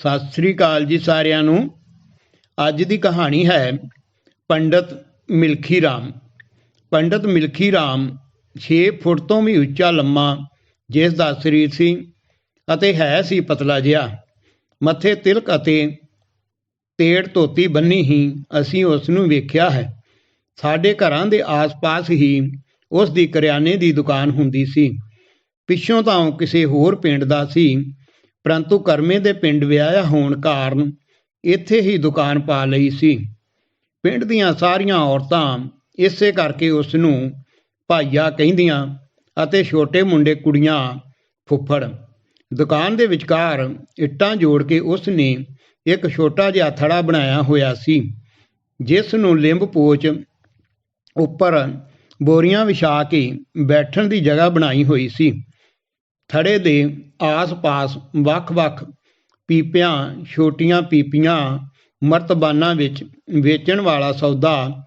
ਸਤਿ ਸ੍ਰੀ ਅਕਾਲ ਜੀ ਸਾਰਿਆਂ ਨੂੰ। ਅੱਜ ਦੀ ਕਹਾਣੀ ਹੈ ਪੰਡਤ ਮਿਲਖੀ ਰਾਮ ਪੰਡਤ ਮਿਲਖੀ ਰਾਮ 6 ਫੁੱਟ ਤੋਂ ਵੀ ਉੱਚਾ, ਲੰਮਾ, ਜਿਸ ਦਾ ਸਰੀਰ ਸੀ ਅਤੇ ਹੈ ਸੀ ਪਤਲਾ ਜਿਹਾ। ਮੱਥੇ ਤਿਲਕ ਅਤੇ ਤੇੜ ਧੋਤੀ ਬੰਨੀ ਹੀ ਅਸੀਂ ਉਸ ਨੂੰ ਵੇਖਿਆ ਹੈ। ਸਾਡੇ ਘਰਾਂ ਦੇ ਆਸ-ਪਾਸ ਹੀ ਉਸ ਦੀ ਕਰਿਆਨੇ ਦੀ ਦੁਕਾਨ ਹੁੰਦੀ ਸੀ। ਪਿੱਛੋਂ ਤਾਂ ਉਹ ਕਿਸੇ ਹੋਰ ਪਿੰਡ ਦਾ ਸੀ। ਪਰੰਤੂ ਕਰਮੇ ਦੇ ਪਿੰਡ ਵਿਆਹਿਆ ਹੋਣ ਕਾਰਨ ਇੱਥੇ ਹੀ ਦੁਕਾਨ ਪਾ ਲਈ ਸੀ। ਪਿੰਡ ਦੀਆਂ ਸਾਰੀਆਂ ਔਰਤਾਂ ਇਸੇ ਕਰਕੇ ਉਸ ਨੂੰ ਭਾਈਆ ਕਹਿੰਦੀਆਂ ਅਤੇ ਛੋਟੇ ਮੁੰਡੇ ਕੁੜੀਆਂ ਫੁੱਫੜ। ਦੁਕਾਨ ਦੇ ਵਿਚਕਾਰ ਇੱਟਾਂ ਜੋੜ ਕੇ ਉਸ ਨੇ ਇੱਕ ਛੋਟਾ ਜਿਹਾ ਥੜਾ ਬਣਾਇਆ ਹੋਇਆ ਸੀ, ਜਿਸ ਨੂੰ ਲਿੰਬ ਪੋਚ ਉੱਪਰ ਬੋਰੀਆਂ ਵਿਛਾ ਕੇ ਬੈਠਣ ਦੀ ਜਗ੍ਹਾ ਬਣਾਈ ਹੋਈ ਸੀ। ਥੜੇ ਦੇ ਆਸ-ਪਾਸ ਵੱਖ-ਵੱਖ ਪੀਪਿਆਂ, ਛੋਟੀਆਂ ਪੀਪੀਆਂ, ਮਰਤਬਾਨਾਂ ਵਿੱਚ ਵੇਚਣ ਵਾਲਾ ਸੌਦਾ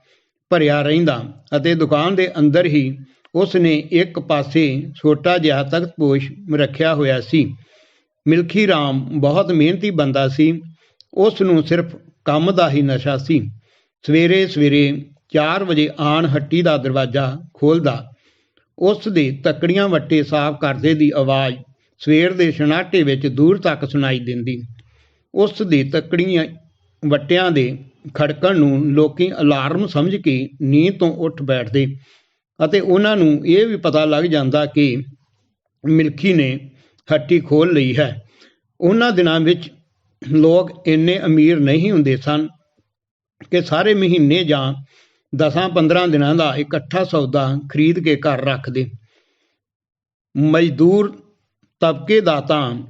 ਭਰਿਆ ਰਹਿੰਦਾ ਅਤੇ ਦੁਕਾਨ ਦੇ ਅੰਦਰ ਹੀ ਉਸ ਨੇ ਇੱਕ ਪਾਸੇ ਛੋਟਾ ਜਿਹਾ ਤਖਤਪੋਸ਼ ਰੱਖਿਆ ਹੋਇਆ ਸੀ। ਮਿਲਖੀ ਰਾਮ ਬਹੁਤ ਮਿਹਨਤੀ ਬੰਦਾ ਸੀ। ਉਸ ਨੂੰ ਸਿਰਫ ਕੰਮ ਦਾ ਹੀ ਨਸ਼ਾ ਸੀ। ਸਵੇਰੇ ਸਵੇਰੇ 4 ਵਜੇ ਆਣ ਹੱਟੀ ਦਾ ਦਰਵਾਜ਼ਾ ਖੋਲਦਾ ਉਸ ਦੇ ਤੱਕੜੀਆਂ ਵੱਟੇ ਸਾਫ਼ ਕਰਦੇ ਦੀ ਆਵਾਜ਼ ਸਵੇਰ ਦੇ ਸ਼ਨਾਟੇ ਵਿੱਚ ਦੂਰ ਤੱਕ ਸੁਣਾਈ ਦਿੰਦੀ। ਉਸ ਦੀ ਤੱਕੜੀਆਂ ਵੱਟਿਆਂ ਦੇ ਖੜਕਣ ਨੂੰ ਲੋਕੀ ਅਲਾਰਮ ਸਮਝ ਕੇ ਨੀਂਦ ਤੋਂ ਉੱਠ ਬੈਠਦੇ ਅਤੇ ਉਹਨਾਂ ਨੂੰ ਇਹ ਵੀ ਪਤਾ ਲੱਗ ਜਾਂਦਾ ਕਿ ਮਿਲਖੀ ਨੇ ਹੱਟੀ ਖੋਲ ਲਈ ਹੈ। ਉਹਨਾਂ ਦਿਨਾਂ ਵਿੱਚ ਲੋਕ ਇੰਨੇ ਅਮੀਰ ਨਹੀਂ ਹੁੰਦੇ ਸਨ ਕਿ ਸਾਰੇ ਮਹੀਨੇ ਜਾਂ 10-15 ਦਿਨਾਂ ਦਾ ਇਕੱਠਾ ਸੌਦਾ ਖਰੀਦ ਕੇ ਘਰ ਰੱਖਦੇ। ਮਜ਼ਦੂਰ ਤਬਕੇ ਦਾ ਤਾਂ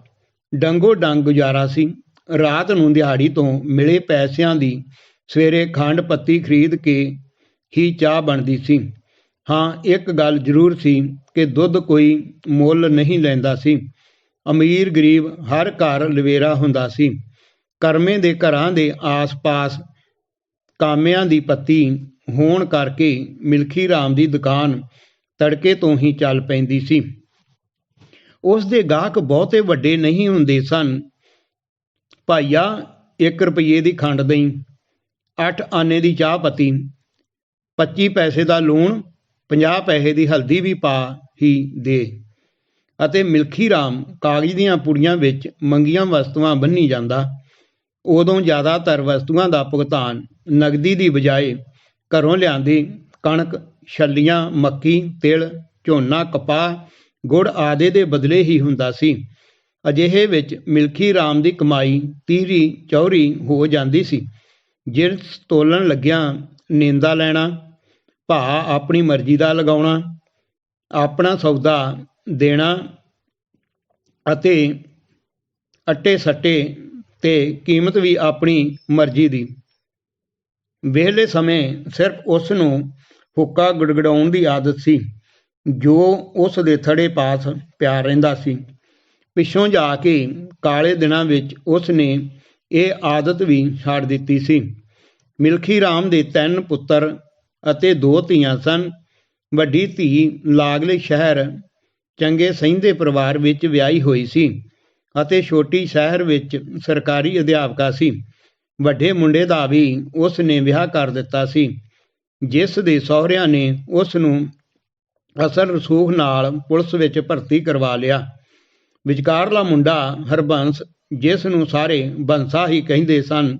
ਡੰਗੋ ਡੰਗ ਗੁਜ਼ਾਰਾ ਸੀ। ਰਾਤ ਨੂੰ ਦਿਹਾੜੀ ਤੋਂ ਮਿਲੇ ਪੈਸਿਆਂ ਦੀ ਸਵੇਰੇ ਖੰਡ ਪੱਤੀ ਖਰੀਦ ਕੇ ਹੀ ਚਾਹ ਬਣਦੀ ਸੀ। ਹਾਂ, ਇੱਕ ਗੱਲ ਜ਼ਰੂਰ ਸੀ ਕਿ ਦੁੱਧ ਕੋਈ ਮੁੱਲ ਨਹੀਂ ਲੈਂਦਾ ਸੀ। ਅਮੀਰ ਗਰੀਬ ਹਰ ਘਰ ਲਵੇਰਾ ਹੁੰਦਾ ਸੀ। ਕਰਮੇ ਦੇ ਘਰਾਂ ਦੇ ਆਸ-ਪਾਸ ਕਾਮਿਆਂ ਦੀ ਪੱਤੀ ਹੋਣ ਕਰਕੇ ਮਿਲਖੀ ਰਾਮ ਦੀ ਦੁਕਾਨ ਤੜਕੇ ਤੋਂ ਹੀ ਚੱਲ ਪੈਂਦੀ ਸੀ। ਉਸ ਦੇ ਗਾਹਕ ਬਹੁਤੇ ਵੱਡੇ ਨਹੀਂ ਹੁੰਦੇ ਸਨ। ਭਾਈਆ 1 ਰੁਪਏ ਦੀ ਖੰਡ ਦਈ। 8 ਆਨੇ ਦੀ ਚਾਹ ਪੱਤੀ। 25 ਪੈਸੇ ਦਾ ਲੂਣ 50 ਪੈਸੇ ਦੀ ਹਲਦੀ ਵੀ ਪਾ ਹੀ ਦੇ। ਅਤੇ ਮਿਲਖੀ ਰਾਮ ਕਾਗਜ਼ ਦੀਆਂ ਪੁੜੀਆਂ ਵਿੱਚ ਮੰਗੀਆਂ ਵਸਤੂਆਂ ਬੰਨੀ ਜਾਂਦਾ। ਉਦੋਂ ਜ਼ਿਆਦਾਤਰ ਵਸਤੂਆਂ ਦਾ ਭੁਗਤਾਨ ਨਗਦੀ ਦੀ ਬਜਾਏ ਘਰੋਂ ਲਿਆਂਦੀ ਕਣਕ, ਛੱਲੀਆਂ, ਮੱਕੀ, ਤਿਲ, ਝੋਨਾ, ਕਪਾਹ, ਗੁੜ ਆਦਿ ਦੇ ਬਦਲੇ ਹੀ ਹੁੰਦਾ ਸੀ। ਅਜਿਹੇ ਵਿੱਚ ਮਿਲਖੀ ਰਾਮ ਦੀ ਕਮਾਈ ਤੀਰੀ ਚੌਰੀ ਹੋ ਜਾਂਦੀ ਸੀ। ਜਿਸ ਤੋਲਣ ਲੱਗਿਆਂ ਨਿੰਦਾ ਲੈਣਾ ਭਾ ਆਪਣੀ ਮਰਜ਼ੀ ਦਾ ਲਗਾਉਣਾ, ਆਪਣਾ ਸੌਦਾ ਦੇਣਾ ਅਤੇ ਅੱਟੇ ਸੱਟੇ ਤੇ ਕੀਮਤ ਵੀ ਆਪਣੀ ਮਰਜ਼ੀ ਦੀ। ਵਿਹਲੇ ਸਮੇਂ ਸਿਰਫ ਉਸ ਨੂੰ ਹੁੱਕਾ ਗੜਗੜਾਉਣ ਦੀ ਆਦਤ ਸੀ, ਜੋ ਉਸ ਦੇ ਥੜੇ ਪਾਸ ਪਿਆ ਰਹਿੰਦਾ ਸੀ। ਪਿੱਛੋਂ ਜਾ ਕੇ ਕਾਲੇ ਦਿਨਾਂ ਵਿੱਚ ਉਸ ਨੇ ਇਹ ਆਦਤ ਵੀ ਛੱਡ ਦਿੱਤੀ ਸੀ। ਮਿਲਖੀ ਰਾਮ ਦੇ ਤਿੰਨ ਪੁੱਤਰ ਅਤੇ ਦੋ ਧੀਆਂ ਸਨ। ਵੱਡੀ ਧੀ ਲਾਗਲੇ ਸ਼ਹਿਰ ਚੰਗੇ ਸਹਿੰਦੇ ਪਰਿਵਾਰ ਵਿੱਚ ਵਿਆਹੀ ਹੋਈ ਸੀ। ਅਤੇ ਛੋਟੀ ਸ਼ਹਿਰ ਵਿੱਚ ਸਰਕਾਰੀ ਅਧਿਆਪਕਾ ਸੀ। ਵੱਡੇ ਮੁੰਡੇ ਦਾ ਵੀ ਉਸ ਨੇ ਵਿਆਹ ਕਰ ਦਿੱਤਾ ਸੀ, ਜਿਸ ਦੇ ਸਹੁਰਿਆਂ ਨੇ ਉਸ ਨੂੰ ਅਸਲ ਰਸੂਖ ਨਾਲ ਪੁਲਿਸ ਵਿੱਚ ਭਰਤੀ ਕਰਵਾ ਲਿਆ। ਵਿਚਕਾਰਲਾ ਮੁੰਡਾ ਹਰਬੰਸ, ਜਿਸ ਨੂੰ ਸਾਰੇ ਬੰਸਾ ਹੀ ਕਹਿੰਦੇ ਸਨ,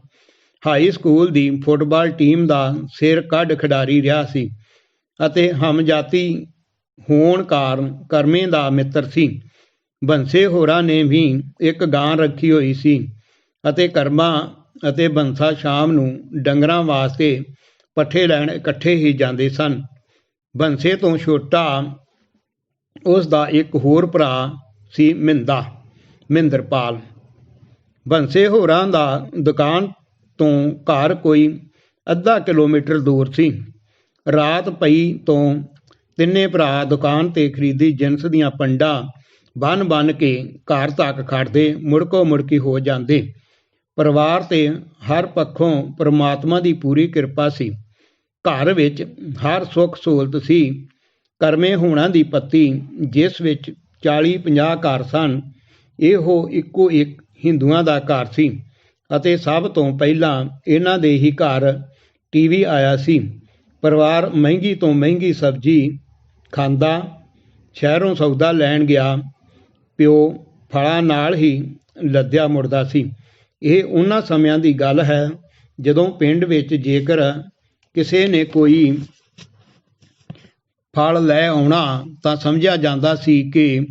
ਹਾਈ ਸਕੂਲ ਦੀ ਫੁੱਟਬਾਲ ਟੀਮ ਦਾ ਸਿਰ ਕੱਢ ਖਿਡਾਰੀ ਰਿਹਾ ਸੀ ਅਤੇ ਹਮਜਾਤੀ ਹੋਣ ਕਾਰਨ ਕਰਮੇ ਦਾ ਮਿੱਤਰ ਸੀ। ਬੰਸੇ ਹੋਰਾਂ ਨੇ ਵੀ ਇੱਕ ਗਾਂ ਰੱਖੀ ਹੋਈ ਸੀ ਅਤੇ ਕਰਮਾ ਅਤੇ ਬੰਸਾ ਸ਼ਾਮ ਨੂੰ ਡੰਗਰਾਂ ਵਾਸਤੇ ਪੱਠੇ ਲੈਣ ਇਕੱਠੇ ਹੀ ਜਾਂਦੇ ਸਨ। ਬੰਸੇ ਤੋਂ ਛੋਟਾ ਉਸ ਦਾ ਇੱਕ ਹੋਰ ਭਰਾ ਸੀ ਮਿੰਦਾ, ਮਿੰਦਰਪਾਲ। ਬੰਸੇ ਹੋਰਾਂ ਦਾ ਦੁਕਾਨ ਤੋਂ ਘਰ ਕੋਈ ਅੱਧਾ ਕਿਲੋਮੀਟਰ ਦੂਰ ਸੀ। ਰਾਤ ਪਈ ਤੋਂ ਤਿੰਨੇ ਭਰਾ ਦੁਕਾਨ ਤੇ ਖਰੀਦੀ ਜਿੰਸ ਦੀਆਂ ਪੰਡਾਂ ਬੰਨ ਬੰਨ ਕੇ ਘਰ ਤੱਕ ਖੜਦੇ, ਮੁੜਕੋ ਮੁੜਕੀ ਹੋ ਜਾਂਦੇ। ਪਰਿਵਾਰ ਤੇ ਹਰ ਪੱਖੋਂ ਪ੍ਰਮਾਤਮਾ ਦੀ ਪੂਰੀ ਕਿਰਪਾ ਸੀ। ਘਰ ਵਿੱਚ ਹਰ ਸੁੱਖ ਸਹੂਲਤ ਸੀ। ਕਰਮੇ ਹੋਣਾ ਦੀ ਪੱਤੀ, ਜਿਸ ਵਿੱਚ 40 50 ਘਰ ਸਨ, ਇਹੋ ਇੱਕੋ ਇੱਕ ਹਿੰਦੂਆਂ ਦਾ ਘਰ ਸੀ ਅਤੇ ਸਭ ਤੋਂ ਪਹਿਲਾਂ ਇਹਨਾਂ ਦੇ ਹੀ ਘਰ ਟੀਵੀ ਆਇਆ ਸੀ। ਪਰਿਵਾਰ ਮਹਿੰਗੀ ਤੋਂ ਮਹਿੰਗੀ ਸਬਜ਼ੀ ਖਾਂਦਾ, ਸ਼ਹਿਰੋਂ ਸੌਦਾ ਲੈਣ ਗਿਆ ਪਿਓ ਫਲਾਂ ਨਾਲ ਹੀ ਲੱਦਿਆ ਮੁੜਦਾ ਸੀ। ਇਹ ਉਹਨਾਂ ਸਮਿਆਂ ਦੀ ਗੱਲ ਹੈ ਜਦੋਂ ਪਿੰਡ ਵਿੱਚ ਜੇਕਰ ਕਿਸੇ ਨੇ ਕੋਈ ਫਲ ਲੈ ਆਉਣਾ ਤਾਂ ਸਮਝਿਆ ਜਾਂਦਾ ਸੀ ਕਿ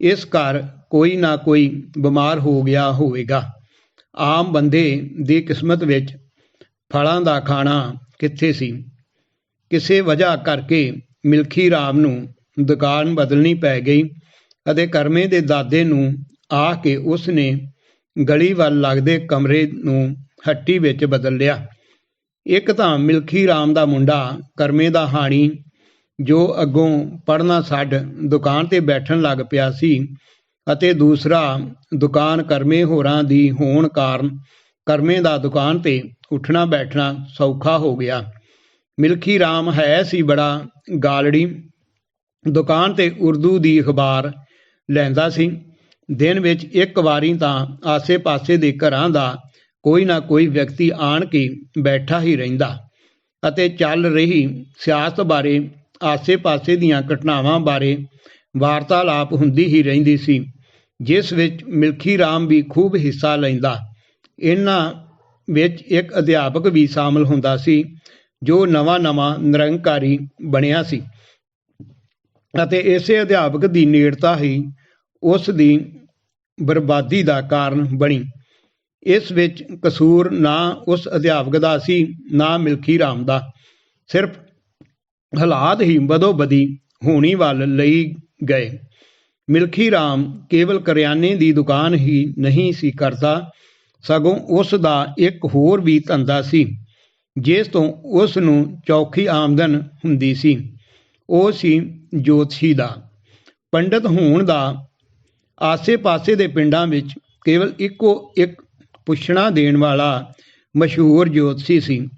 ਇਸ ਘਰ ਕੋਈ ਨਾ ਕੋਈ ਬਿਮਾਰ ਹੋ ਗਿਆ ਹੋਵੇਗਾ। ਆਮ ਬੰਦੇ ਦੀ ਕਿਸਮਤ ਵਿੱਚ ਫਲਾਂ ਦਾ ਖਾਣਾ ਕਿੱਥੇ ਸੀ? ਕਿਸੇ ਵਜ੍ਹਾ ਕਰਕੇ ਮਿਲਖੀ ਰਾਮ ਨੂੰ ਦੁਕਾਨ ਬਦਲਣੀ ਪੈ ਗਈ। ਅਤੇ ਕਰਮੇ ਦੇ ਦਾਦੇ ਨੂੰ ਆ ਕੇ ਉਸ ਨੇ ਗਲੀ ਵੱਲ ਲੱਗਦੇ ਕਮਰੇ ਨੂੰ ਹੱਟੀ ਵਿੱਚ ਬਦਲ ਲਿਆ। ਇੱਕ ਤਾਂ ਮਿਲਖੀ ਰਾਮ ਦਾ ਮੁੰਡਾ ਕਰਮੇ ਦਾ ਹਾਣੀ ਜੋ ਅੱਗੋਂ ਪੜਨਾ ਛੱਡ ਦੁਕਾਨ ਤੇ ਬੈਠਣ ਲੱਗ ਪਿਆ ਸੀ ਅਤੇ ਦੂਸਰਾ ਦੁਕਾਨ ਕਰਮੇ ਹੋਰਾਂ ਦੀ ਹੋਣ ਕਾਰਨ ਕਰਮੇ ਦਾ ਦੁਕਾਨ ਤੇ ਉੱਠਣਾ ਬੈਠਣਾ ਸੌਖਾ ਹੋ ਗਿਆ। ਮਿਲਖੀ ਰਾਮ ਹੈ ਸੀ ਬੜਾ ਗਾਲੜੀ। ਦੁਕਾਨ ਤੇ ਉਰਦੂ ਦੀ ਅਖਬਾਰ ਲੈਂਦਾ ਸੀ। ਦਿਨ ਵਿੱਚ ਇੱਕ ਵਾਰੀ ਤਾਂ ਆਸੇ-ਪਾਸੇ ਦੇ ਘਰਾਂ ਦਾ ਕੋਈ ਨਾ ਕੋਈ ਵਿਅਕਤੀ ਆਣ ਕੇ ਬੈਠਾ ਹੀ ਰਹਿੰਦਾ ਅਤੇ ਚੱਲ ਰਹੀ ਸਿਆਸਤ ਬਾਰੇ, ਆਸੇ-ਪਾਸੇ ਦੀਆਂ ਘਟਨਾਵਾਂ ਬਾਰੇ ਵਾਰਤਾਲਾਪ ਹੁੰਦੀ ਹੀ ਰਹਿੰਦੀ ਸੀ, ਜਿਸ ਵਿੱਚ ਮਿਲਖੀ ਰਾਮ ਵੀ ਖੂਬ ਹਿੱਸਾ ਲੈਂਦਾ। ਇਹਨਾਂ ਵਿੱਚ ਇੱਕ ਅਧਿਆਪਕ ਵੀ ਸ਼ਾਮਲ ਹੁੰਦਾ ਸੀ, ਜੋ ਨਵਾਂ-ਨਵਾਂ ਨਿਰੰਕਾਰੀ ਬਣਿਆ ਸੀ। ਅਤੇ ਇਸੇ ਅਧਿਆਪਕ ਦੀ ਨੇੜਤਾ ਹੀ ਉਸ ਦੀ ਬਰਬਾਦੀ ਦਾ ਕਾਰਨ ਬਣੀ। ਇਸ ਵਿੱਚ ਕਸੂਰ ਨਾ ਉਸ ਅਧਿਆਪਕ ਦਾ ਸੀ, ਨਾ ਮਿਲਖੀ ਰਾਮ ਦਾ। ਸਿਰਫ ਹਾਲਾਤ ਹੀ ਬਦੋ ਬਦੀ ਹੋਣੀ ਵੱਲ ਲਈ ਗਏ। ਮਿਲਖੀ ਰਾਮ ਕੇਵਲ ਕਰਿਆਨੇ ਦੀ ਦੁਕਾਨ ਹੀ ਨਹੀਂ ਸੀ ਕਰਦਾ, ਸਗੋਂ ਉਸ ਦਾ ਇੱਕ ਹੋਰ ਵੀ ਧੰਦਾ ਸੀ, ਜਿਸ ਤੋਂ ਉਸ ਨੂੰ ਚੌਖੀ ਆਮਦਨ ਹੁੰਦੀ ਸੀ। ਉਹ ਸੀ ਜੋਤਸ਼ੀ ਦਾ। ਪੰਡਤ ਹੋਣ ਦਾ ਆਸੇ-ਪਾਸੇ ਦੇ ਪਿੰਡਾਂ ਵਿੱਚ ਕੇਵਲ ਇੱਕੋ ਇੱਕ ਪੁੱਛਣਾ ਦੇਣ ਵਾਲਾ ਮਸ਼ਹੂਰ ਜੋਤਸ਼ੀ ਸੀ।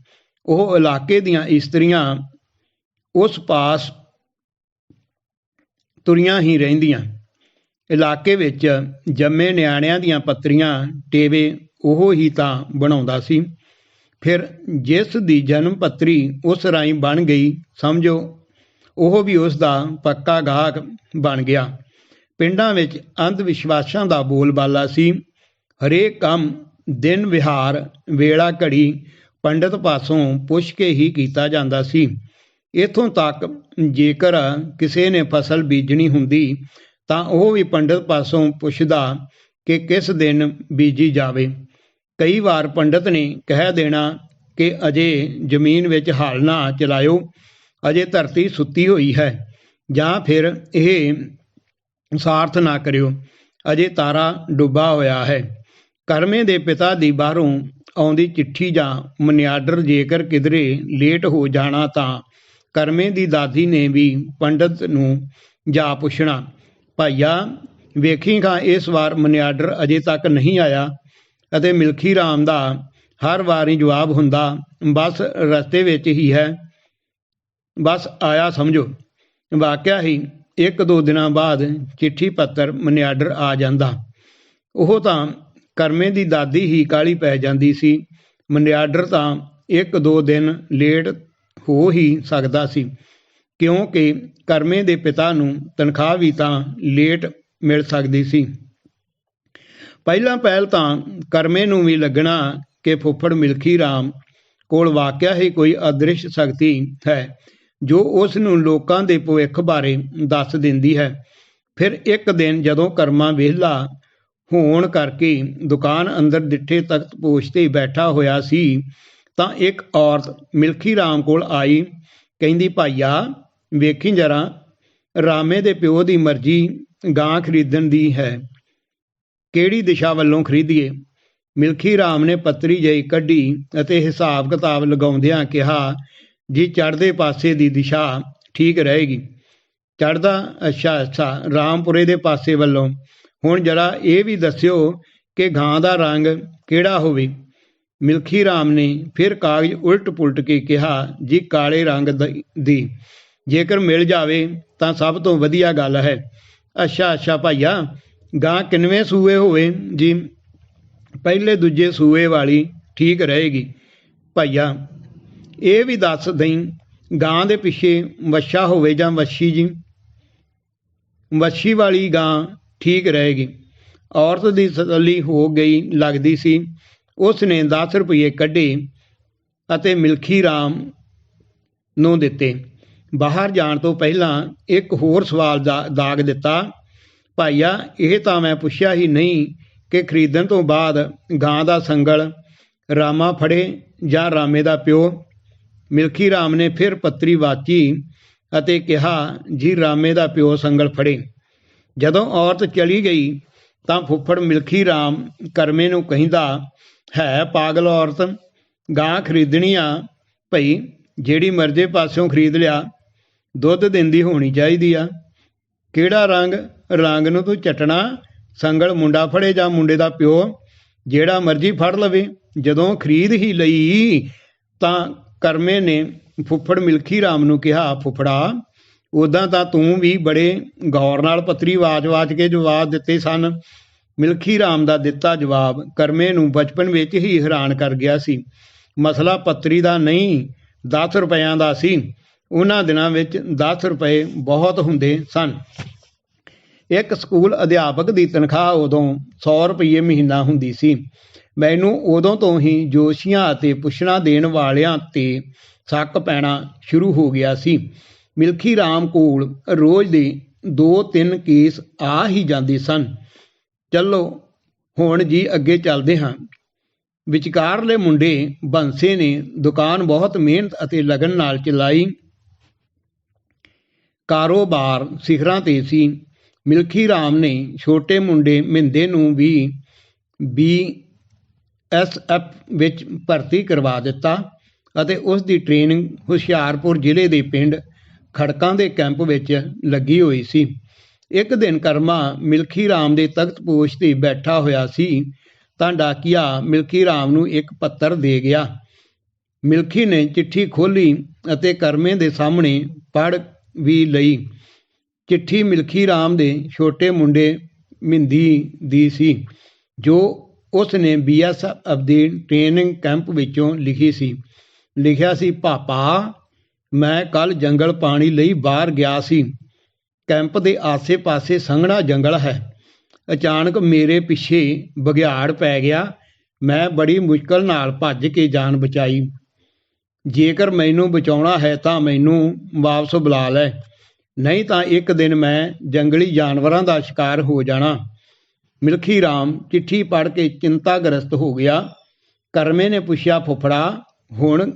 ਉਹ ਇਲਾਕੇ ਦੀਆਂ ਇਸਤਰੀਆਂ ਉਸ ਪਾਸ ਤੁਰੀਆਂ ਹੀ ਰਹਿੰਦੀਆਂ। ਇਲਾਕੇ ਵਿੱਚ ਜੰਮੇ ਨਿਆਣਿਆਂ ਦੀਆਂ ਪੱਤਰੀਆਂ ਟੇਵੇ ਉਹ ਹੀ ਤਾਂ ਬਣਾਉਂਦਾ ਸੀ। ਫਿਰ ਜਿਸ ਦੀ ਜਨਮ ਪੱਤਰੀ ਉਸ ਰਾਹੀਂ ਬਣ ਗਈ, ਸਮਝੋ ਉਹ ਵੀ ਉਸ ਦਾ ਪੱਕਾ ਗਾਹਕ ਬਣ ਗਿਆ। ਪਿੰਡਾਂ ਵਿੱਚ ਅੰਧ ਵਿਸ਼ਵਾਸਾਂ ਦਾ ਬੋਲਬਾਲਾ ਸੀ। ਹਰੇਕ ਕੰਮ ਦਿਨ ਵਿਹਾਰ ਵੇਲਾ ਘੜੀ ਪੰਡਤ ਪਾਸੋਂ ਪੁੱਛ ਕੇ ਹੀ ਕੀਤਾ ਜਾਂਦਾ ਸੀ। ਇਥੋਂ ਤੱਕ ਜੇਕਰ ਕਿਸੇ ਨੇ ਫਸਲ ਬੀਜਣੀ ਹੁੰਦੀ ਤਾਂ ਉਹ ਵੀ ਪੰਡਤ ਪਾਸੋਂ ਪੁੱਛਦਾ ਕਿ ਕਿਸ ਦਿਨ ਬੀਜੀ ਜਾਵੇ। ਕਈ ਵਾਰ ਪੰਡਤ ਨੇ ਕਹਿ ਦੇਣਾ ਕਿ ਅਜੇ ਜ਼ਮੀਨ ਵਿੱਚ ਹਲ ਨਾ ਚਲਾਇਓ। ਅਜੇ ਧਰਤੀ ਸੁੱਤੀ ਹੋਈ ਹੈ, ਜਾਂ ਫਿਰ ਇਹ ਸਾਰਥ ਨਾ ਕਰਿਓ। ਅਜੇ ਤਾਰਾ ਡੁੱਬਾ ਹੋਇਆ ਹੈ। ਕਰਮੇ ਦੇ ਪਿਤਾ ਦੀ ਬਾਹਰੋਂ ਆਉਂਦੀ ਚਿੱਠੀ ਜਾਂ ਮਨਿਆਡਰ ਜੇਕਰ ਕਿਧਰੇ ਲੇਟ ਹੋ ਜਾਣਾ ਤਾਂ ਕਰਮੇ ਦੀ ਦਾਦੀ ਨੇ ਵੀ ਪੰਡਤ ਨੂੰ ਜਾ ਪੁੱਛਣਾ, ਭਾਈਆ ਵੇਖੀਗਾ ਇਸ ਵਾਰ ਮਨਿਆਡਰ ਅਜੇ ਤੱਕ ਨਹੀਂ ਆਇਆ ਅਤੇ ਮਿਲਖੀ ਰਾਮ ਦਾ ਹਰ ਵਾਰੀ ਜਵਾਬ ਹੁੰਦਾ ਬਸ ਰਸਤੇ ਵਿੱਚ ਹੀ ਹੈ। ਬਸ ਆਇਆ ਸਮਝੋ। ਵਾਕਿਆ ਹੀ ਇੱਕ ਦੋ ਦਿਨਾਂ ਬਾਅਦ ਚਿੱਠੀ ਪੱਤਰ ਮਨਿਆਡਰ ਆ ਜਾਂਦਾ। ਉਹ ਤਾਂ ਕਰਮੇ ਦੀ ਦਾਦੀ ਹੀ ਕਾਲੀ ਪੈ ਜਾਂਦੀ ਸੀ। ਮਨਿਆਡਰ ਤਾਂ ਇੱਕ ਦੋ ਦਿਨ ਲੇਟ ਹੋ ਹੀ ਸਕਦਾ ਸੀ। ਕਿਉਂਕਿ ਕਰਮੇ ਦੇ ਪਿਤਾ ਨੂੰ ਤਨਖਾਹ ਵੀ ਤਾਂ ਲੇਟ ਮਿਲ ਸਕਦੀ ਸੀ। ਪਹਿਲਾਂ ਪਹਿਲ ਤਾਂ ਕਰਮੇ ਨੂੰ ਵੀ ਲੱਗਣਾ ਕਿ ਫੁੱਫੜ ਮਿਲਖੀ ਰਾਮ ਕੋਲ ਵਾਕਿਆ ਹੀ ਕੋਈ ਅਦ੍ਰਿਸ਼ ਸ਼ਕਤੀ ਹੈ। ਜੋ ਉਸ ਨੂੰ ਲੋਕਾਂ ਦੇ ਭਵਿੱਖ ਬਾਰੇ ਦੱਸ ਦਿੰਦੀ ਹੈ। ਫਿਰ ਇੱਕ ਦਿਨ ਜਦੋਂ ਕਰਮਾ ਵਿਹਲਾ ਹੋਣ ਕਰਕੇ ਦੁਕਾਨ ਅੰਦਰ ਡਿੱਠੇ ਤਖਤ ਪੋਸ਼ ਤੇ ਬੈਠਾ ਹੋਇਆ ਸੀ, ਤਾਂ ਇੱਕ ਔਰਤ ਮਿਲਖੀ ਰਾਮ ਕੋਲ ਆਈ, ਕਹਿੰਦੀ, ਭਾਈਆ, ਵੇਖੀ ਜਰਾ, ਰਾਮੇ ਦੇ ਪਿਓ ਦੀ ਮਰਜ਼ੀ ਗਾਂ ਖਰੀਦਣ ਦੀ ਹੈ। ਕਿਹੜੀ ਦਿਸ਼ਾ ਵੱਲੋਂ ਖਰੀਦੀਏ? ਮਿਲਖੀ ਰਾਮ ਨੇ ਪੱਤਰੀ ਜਈ ਕੱਢੀ ਅਤੇ ਹਿਸਾਬ ਕਿਤਾਬ ਲਗਾਉਂਦਿਆਂ ਕਿਹਾ ਜੀ ਚੜ੍ਹਦੇ ਪਾਸੇ ਦੀ ਦਿਸ਼ਾ ਠੀਕ ਰਹੇਗੀ। ਚੜ੍ਹਦਾ ਅੱਛਾ ਅੱਛਾ ਰਾਮਪੁਰੇ ਦੇ ਪਾਸੇ ਵੱਲੋਂ। ਹੁਣ ਜਰਾ ਇਹ ਵੀ ਦੱਸਿਓ ਕਿ ਗਾਂ ਦਾ ਰੰਗ ਕਿਹੜਾ ਹੋਵੇ। ਮਿਲਖੀ ਰਾਮ ਨੇ ਫਿਰ ਕਾਗਜ਼ ਉਲਟ ਪੁਲਟ ਕੇ ਕਿਹਾ, ਜੀ ਕਾਲੇ ਰੰਗ ਦੀ। ਜੇਕਰ ਮਿਲ ਜਾਵੇ ਤਾਂ ਸਭ ਤੋਂ ਵਧੀਆ ਗੱਲ ਹੈ। ਅੱਛਾ ਅੱਛਾ ਭਾਈਆ, ਗਾਂ ਕਿੰਨਵੇਂ ਸੂਏ ਹੋਵੇ? ਜੀ, ਪਹਿਲੇ ਦੂਜੇ ਸੂਏ ਵਾਲੀ ਠੀਕ ਰਹੇਗੀ। ਭਾਈਆ ਇਹ ਵੀ ਦੱਸ ਦਈ, ਗਾਂ ਦੇ ਪਿੱਛੇ ਵੱਛਾ ਹੋਵੇ ਜਾਂ ਵੱਛੀ ਜੀ, ਵੱਛੀ ਵਾਲੀ ਗਾਂ ਠੀਕ ਰਹੇਗੀ। ਔਰਤ ਦੀ ਤਸੱਲੀ ਹੋ ਗਈ, ਲੱਗਦੀ ਸੀ। ਉਸ ਨੇ 10 ਰੁਪਏ ਕੱਢੇ ਅਤੇ ਮਿਲਖੀ ਰਾਮ ਨੂੰ ਦਿੱਤੇ। ਬਾਹਰ ਜਾਣ ਤੋਂ ਪਹਿਲਾਂ ਇੱਕ ਹੋਰ ਸਵਾਲ ਦਾ ਦਾਗ ਦਿੱਤਾ, ਭਾਈਆ, ਇਹ ਤਾਂ ਮੈਂ ਪੁੱਛਿਆ ਹੀ ਨਹੀਂ ਕਿ ਖਰੀਦਣ ਤੋਂ ਬਾਅਦ ਗਾਂ ਦਾ ਸੰਗਲ ਰਾਮਾ ਫੜੇ ਜਾਂ ਰਾਮੇ ਦਾ ਪਿਓ? ਮਿਲਖੀ ਰਾਮ ਨੇ ਫਿਰ ਪੱਤਰੀ ਵਾਚੀ ਅਤੇ ਕਿਹਾ, ਜੀ ਰਾਮੇ ਦਾ ਪਿਓ ਸੰਗਲ ਫੜੇ। ਜਦੋਂ ਔਰਤ ਚਲੀ ਗਈ, ਤਾਂ ਫੁੱਫੜ ਮਿਲਖੀ ਰਾਮ ਕਰਮੇ ਨੂੰ ਕਹਿੰਦਾ, ਹੈ ਪਾਗਲ ਔਰਤ, ਗਾਂ ਖਰੀਦਣੀ ਆ। ਭਈ, ਜਿਹੜੀ ਮਰਜ਼ੇ ਪਾਸਿਓਂ ਖਰੀਦ ਲਿਆ। ਦੁੱਧ ਦਿੰਦੀ ਹੋਣੀ ਚਾਹੀਦੀ ਆ। ਕਿਹੜਾ ਰੰਗ? ਰੰਗ ਨੂੰ ਤੂੰ ਚਟਣਾ। ਸੰਗਲ ਮੁੰਡਾ ਫੜੇ ਜਾਂ ਮੁੰਡੇ ਦਾ ਪਿਓ? ਜਿਹੜਾ ਮਰਜ਼ੀ ਫੜ ਲਵੇ। ਜਦੋਂ ਖਰੀਦ ਹੀ ਲਈ, ਤਾਂ ਕਰਮੇ ਨੇ ਫੁੱਫੜ ਮਿਲਖੀ ਰਾਮ ਨੂੰ ਕਿਹਾ, ਫੁੱਫੜਾ ਉਦਾਂ ਤਾਂ ਤੂੰ ਵੀ ਬੜੇ ਗੌਰ ਨਾਲ ਪੱਤਰੀ ਵਾਜ-ਵਾਜ ਕੇ ਜਵਾਬ ਦਿੱਤੇ ਸਨ। ਮਿਲਖੀ ਰਾਮ ਦਾ ਦਿੱਤਾ ਜਵਾਬ, ਕਰਮੇ ਨੂੰ ਬਚਪਨ ਵਿੱਚ ਹੀ ਹੈਰਾਨ ਕਰ ਗਿਆ ਸੀ। ਮਸਲਾ ਪੱਤਰੀ ਦਾ ਨਹੀਂ 10 ਰੁਪਇਆਂ ਦਾ ਸੀ। ਉਹਨਾਂ ਦਿਨਾਂ ਵਿੱਚ 10 ਰੁਪਏ ਬਹੁਤ ਹੁੰਦੇ ਸਨ। ਇੱਕ ਸਕੂਲ ਅਧਿਆਪਕ ਦੀ ਤਨਖਾਹ ਉਦੋਂ 100 ਰੁਪਏ ਮਹੀਨਾ ਹੁੰਦੀ ਸੀ। ਮੈਨੂੰ ਉਦੋਂ ਤੋਂ ਹੀ ਜੋਸ਼ੀਆਂ ਅਤੇ ਪੁੱਛਣਾ ਦੇਣ ਵਾਲਿਆਂ ਤੇ ਸ਼ੱਕ ਪੈਣਾ ਸ਼ੁਰੂ ਹੋ ਗਿਆ ਸੀ। ਮਿਲਖੀ ਰਾਮ ਕੋਲ ਰੋਜ਼ ਦੇ 2-3 ਕੇਸ ਆ ਹੀ ਜਾਂਦੇ ਸਨ। ਚਲੋ, ਹੁਣ ਜੀ ਅੱਗੇ ਚੱਲਦੇ ਹਾਂ। ਵਿਚਕਾਰਲੇ ਮੁੰਡੇ ਬੰਸੇ ਨੇ ਦੁਕਾਨ ਬਹੁਤ ਮਿਹਨਤ ਅਤੇ ਲਗਨ ਨਾਲ ਚਲਾਈ। ਕਾਰੋਬਾਰ ਸਿਖਰਾਂ ਤੇ ਸੀ। ਮਿਲਖੀ ਰਾਮ ਨੇ ਛੋਟੇ ਮੁੰਡੇ ਮਿੰਦੇ ਨੂੰ ਵੀ ਬੀ ਐਸ ਐਫ ਵਿੱਚ ਭਰਤੀ ਕਰਵਾ ਦਿੱਤਾ ਅਤੇ ਉਸ ਦੀ ਟ੍ਰੇਨਿੰਗ ਹੁਸ਼ਿਆਰਪੁਰ ਜ਼ਿਲ੍ਹੇ ਦੇ ਪਿੰਡ ਖੜਕਾਂ ਦੇ ਕੈਂਪ ਵਿੱਚ ਲੱਗੀ ਹੋਈ ਸੀ। ਇੱਕ ਦਿਨ ਕਰਮਾ ਮਿਲਖੀ ਰਾਮ ਦੇ ਤਖਤ ਪੋਸ਼ ਤੇ ਬੈਠਾ ਹੋਇਆ ਸੀ ਤਾਂ ਡਾਕੀਆ ਮਿਲਖੀ ਰਾਮ ਨੂੰ ਇੱਕ ਪੱਤਰ ਦੇ ਗਿਆ। ਮਿਲਖੀ ਨੇ ਚਿੱਠੀ ਖੋਲੀ ਅਤੇ ਕਰਮੇ ਦੇ ਸਾਹਮਣੇ ਪੜ੍ਹ ਵੀ ਲਈ। ਚਿੱਠੀ ਮਿਲਖੀ ਰਾਮ ਦੇ ਛੋਟੇ ਮੁੰਡੇ ਮਿੰਦੀ ਦੀ ਸੀ, ਜੋ ਉਸ ਨੇ ਬੀਐਸਐਫ ਦੇ ਟ੍ਰੇਨਿੰਗ ਕੈਂਪ ਵਿੱਚੋਂ ਲਿਖੀ ਸੀ। ਲਿਖਿਆ ਸੀ, ਪਾਪਾ, ਮੈਂ ਕੱਲ ਜੰਗਲ ਪਾਣੀ ਲਈ ਬਾਹਰ ਗਿਆ ਸੀ। ਕੈਂਪ ਦੇ ਆਸੇ-ਪਾਸੇ ਸੰਘਣਾ ਜੰਗਲ ਹੈ। ਅਚਾਨਕ ਮੇਰੇ ਪਿੱਛੇ ਬਘਿਆੜ ਪੈ ਗਿਆ। ਮੈਂ ਬੜੀ ਮੁਸ਼ਕਲ ਨਾਲ ਭੱਜ ਕੇ ਜਾਨ ਬਚਾਈ। ਜੇਕਰ ਮੈਨੂੰ ਬਚਾਉਣਾ ਹੈ ਤਾਂ ਮੈਨੂੰ ਵਾਪਸ ਬੁਲਾ ਲੈ। ਨਹੀਂ ਤਾਂ ਇੱਕ ਦਿਨ ਮੈਂ ਜੰਗਲੀ ਜਾਨਵਰਾਂ ਦਾ ਸ਼ਿਕਾਰ ਹੋ ਜਾਣਾ। ਮਿਲਖੀ ਰਾਮ ਚਿੱਠੀ ਪੜ੍ਹ ਕੇ ਚਿੰਤਾਗ੍ਰਸਤ ਹੋ ਗਿਆ। ਕਰਮੇ ਨੇ ਪੁੱਛਿਆ, ਫੁੱਫੜਾ, ਹੁਣ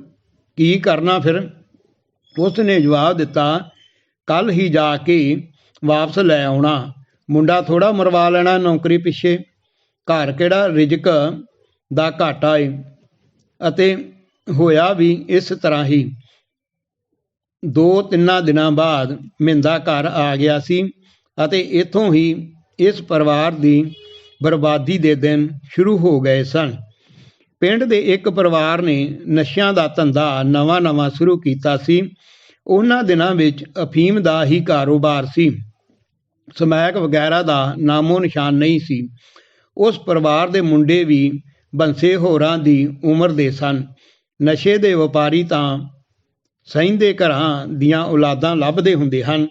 ਕੀ ਕਰਨਾ ਫਿਰ? ਉਸ ਨੇ ਜਵਾਬ ਦਿੱਤਾ ਕੱਲ ਹੀ ਜਾ ਕੇ ਵਾਪਸ ਲੈ ਆਉਣਾ। ਮੁੰਡਾ ਥੋੜਾ ਮਰਵਾ ਲੈਣਾ ਨੌਕਰੀ ਪਿੱਛੇ। ਘਰ ਕਿਹੜਾ ਰਿਜਕ ਦਾ ਘਾਟਾ ਏ? ਅਤੇ ਹੋਇਆ ਵੀ ਇਸ ਤਰ੍ਹਾਂ ਹੀ। ਦੋ ਤਿੰਨਾਂ ਦਿਨਾਂ ਬਾਅਦ ਮਿੰਦਾ ਘਰ ਆ ਗਿਆ ਸੀ ਅਤੇ ਇਥੋਂ ਹੀ ਇਸ ਪਰਿਵਾਰ ਦੀ ਬਰਬਾਦੀ ਦੇ ਦਿਨ ਸ਼ੁਰੂ ਹੋ ਗਏ ਸਨ। ਪਿੰਡ ਦੇ ਇੱਕ ਪਰਿਵਾਰ ਨੇ ਨਸ਼ਿਆਂ ਦਾ ਧੰਦਾ ਨਵਾਂ-ਨਵਾਂ ਸ਼ੁਰੂ ਕੀਤਾ ਸੀ। ਉਹਨਾਂ ਦਿਨਾਂ ਵਿੱਚ ਅਫੀਮ ਦਾ ਹੀ ਕਾਰੋਬਾਰ ਸੀ। ਸਮੈਕ ਵਗੈਰਾ ਦਾ ਨਾਮੋ ਨਿਸ਼ਾਨ ਨਹੀਂ ਸੀ। ਉਸ ਪਰਿਵਾਰ ਦੇ ਮੁੰਡੇ ਵੀ ਬੰਸੇ ਹੋਰਾਂ ਦੀ ਉਮਰ ਦੇ ਸਨ। ਨਸ਼ੇ ਦੇ ਵਪਾਰੀ ਤਾਂ ਸਹਿੰਦੇ ਘਰਾਂ ਦੀਆਂ ਔਲਾਦਾਂ ਲੱਭਦੇ ਹੁੰਦੇ ਹਨ।